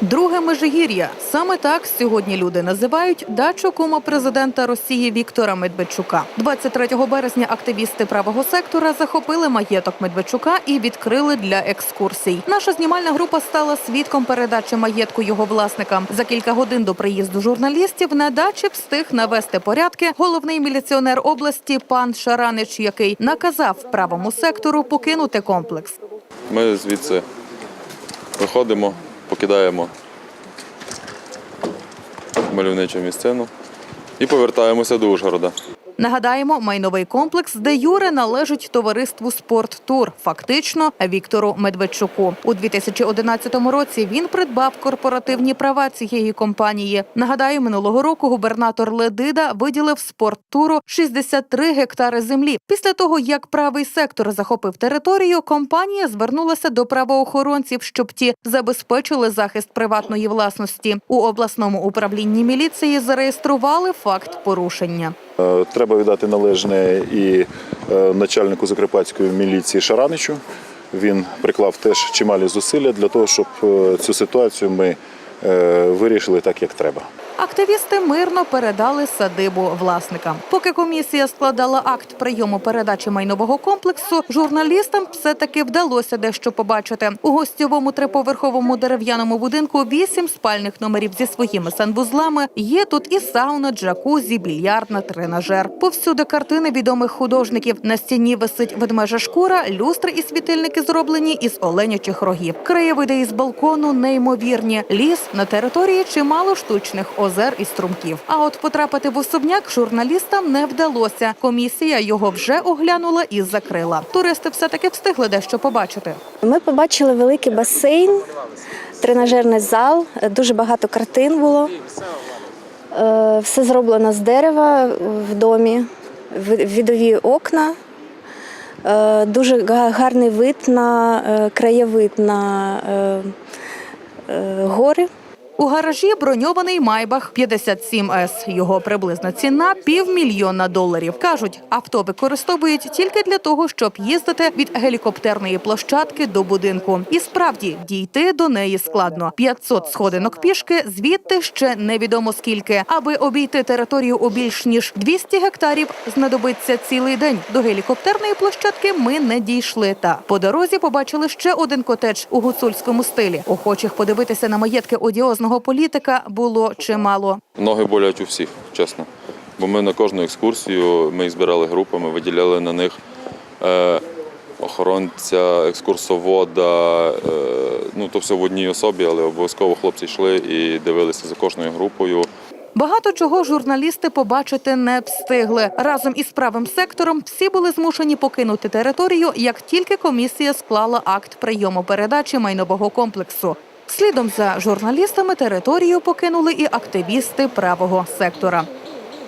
Друге Межигір'я. Саме так сьогодні люди називають дачу кума президента Росії Віктора Медведчука. 23 березня активісти правого сектора захопили маєток Медведчука і відкрили для екскурсій. Наша знімальна група стала свідком передачі маєтку його власникам. За кілька годин до приїзду журналістів на дачі встиг навести порядки головний міліціонер області пан Шаранич, який наказав правому сектору покинути комплекс. Ми звідси виходимо, покидаємо мальовничу місцину і повертаємося до Ужгорода. Нагадаємо, майновий комплекс де Юре належить товариству «Спорттур», фактично Віктору Медведчуку. У 2011 році він придбав корпоративні права цієї компанії. Нагадаю, минулого року губернатор Ледида виділив «Спорттуру» 63 гектари землі. Після того, як правий сектор захопив територію, компанія звернулася до правоохоронців, щоб ті забезпечили захист приватної власності. У обласному управлінні міліції зареєстрували факт порушення. Е, Треба віддати належне і е, начальнику Закарпатської міліції Шараничу. Він приклав теж чималі зусилля для того, щоб е, цю ситуацію ми е, вирішили так, як треба. Активісти мирно передали садибу власникам. Поки комісія складала акт прийому передачі майнового комплексу, журналістам все-таки вдалося дещо побачити. У гостьовому триповерховому дерев'яному будинку вісім спальних номерів зі своїми санвузлами. Є тут і сауна, джакузі, більярдна, тренажер. Повсюди картини відомих художників. На стіні висить ведмежа шкура, люстри і світильники зроблені із оленячих рогів. Краєвиди із балкону неймовірні. Ліс на території чимало штучних озер і струмків. А от потрапити в особняк журналістам не вдалося. Комісія його вже оглянула і закрила. Туристи все-таки встигли дещо побачити. Ми побачили великий басейн, тренажерний зал, дуже багато картин було. Е, Все зроблено з дерева в домі, відові окна. Е, Дуже га- гарний вид на е, краєвид на гори. У гаражі броньований Майбах 57С. Його приблизна ціна півмільйона доларів. Кажуть, авто використовують тільки для того, щоб їздити від гелікоптерної площадки до будинку. І справді дійти до неї складно. 500 сходинок пішки, звідти ще невідомо скільки. Аби обійти територію у більш ніж 200 гектарів, знадобиться цілий день. До гелікоптерної площадки ми не дійшли. Та по дорозі побачили ще один котедж у гуцульському стилі. Охочих подивитися на маєтки одіозного політика було чимало. Ноги болять у всіх, чесно. Бо ми на кожну екскурсію ми їх збирали групами, виділяли на них е, охоронця, екскурсовода. Е, ну, то все в одній особі, але обов'язково хлопці йшли і дивилися за кожною групою. Багато чого журналісти побачити не встигли. Разом із правим сектором всі були змушені покинути територію, як тільки комісія склала акт прийому передачі майнового комплексу. Слідом за журналістами територію покинули і активісти правого сектора.